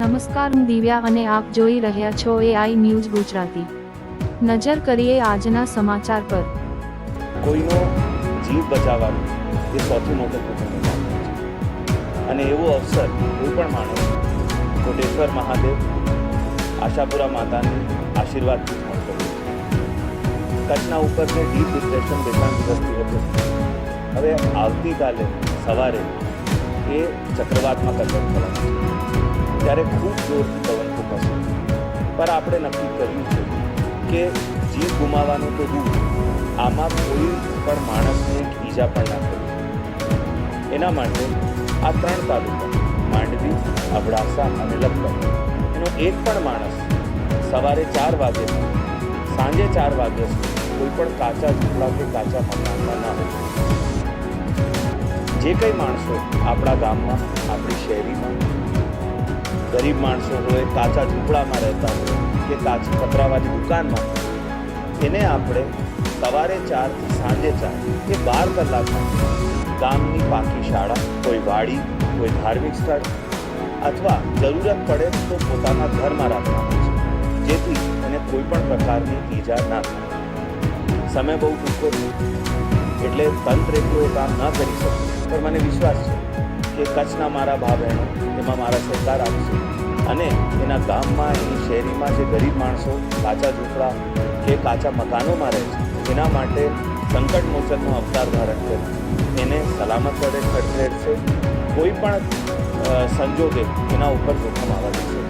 નમસ્કાર હું દિવ્યા અને આપ જોઈ રહ્યા છો એઆઈ ન્યૂઝ ગુજરાતી. નજર કરીએ આજના સમાચાર પર. કોઈનો જીવ બચાવવાનો એ સૌથી મોટો અને એવો અવસર કોઈ પણ માણસ કોટેશ્વર મહાદેવ, આશાપુરા માતાની આશીર્વાદથી જ મળતો કચ્છના ઉપર જે ડીપ ડિપ્રેશન બે ત્રણ દિવસથી હતું. હવે આવતીકાલે સવારે એ ચક્રવાતમાં કન્વર્ટ થવાનું છે. ત્યારે ખૂબ જોરથી પવન ફૂંકાશે. પણ આપણે નક્કી કર્યું છે કે જીવ ગુમાવવાનું તો દૂર આમાં કોઈ પણ માણસને ઈજા પણ ના કરી. એના માટે આ ત્રણ તાલુકા, માંડવી, અબડાસા અને લખપત. એનો એક પણ માણસ સવારે ચાર વાગે સાંજે ચાર વાગે કોઈ પણ કાચા ઝૂંપડા કે કાચા મકાનમાં ના હોય. જે કંઈ માણસો આપણા ગામમાં, આપણી શહેરીમાં ગરીબ માણસો હોય, કાચા ઝૂંપડામાં રહેતા હોય, કે કાચી પતરાવાળી દુકાનમાં એને આપણે સવારે ચારથી સાંજે ચાર કે બાર કલાકમાં ગામની પાકી શાળા, કોઈ વાડી, કોઈ ધાર્મિક સ્થળ અથવા જરૂરત પડે તો પોતાના ઘરમાં રાખવાનું છે. જેથી એને કોઈ પણ પ્રકારની ઈજા ના થાય. સમય બહુ ટૂંકો એટલે તંત્ર એટલું એ કામ ન કરી શકે, પણ મને વિશ્વાસ છે. કે કચ્છના મારા ભાઈ બહેનો, એમાં મારા સહકાર આપશે. અને એના ગામમાં, એની શહેરીમાં જે ગરીબ માણસો કાચા ઝૂંપડા કે કાચા મકાનોમાં રહે છે, એના માટે સંકટ મોચનનો અવતાર ધારણ કરે. એને સલામત કરે ખડખેડશે કોઈ પણ સંજોગે એના ઉપર જોખમ આવવા દેશે.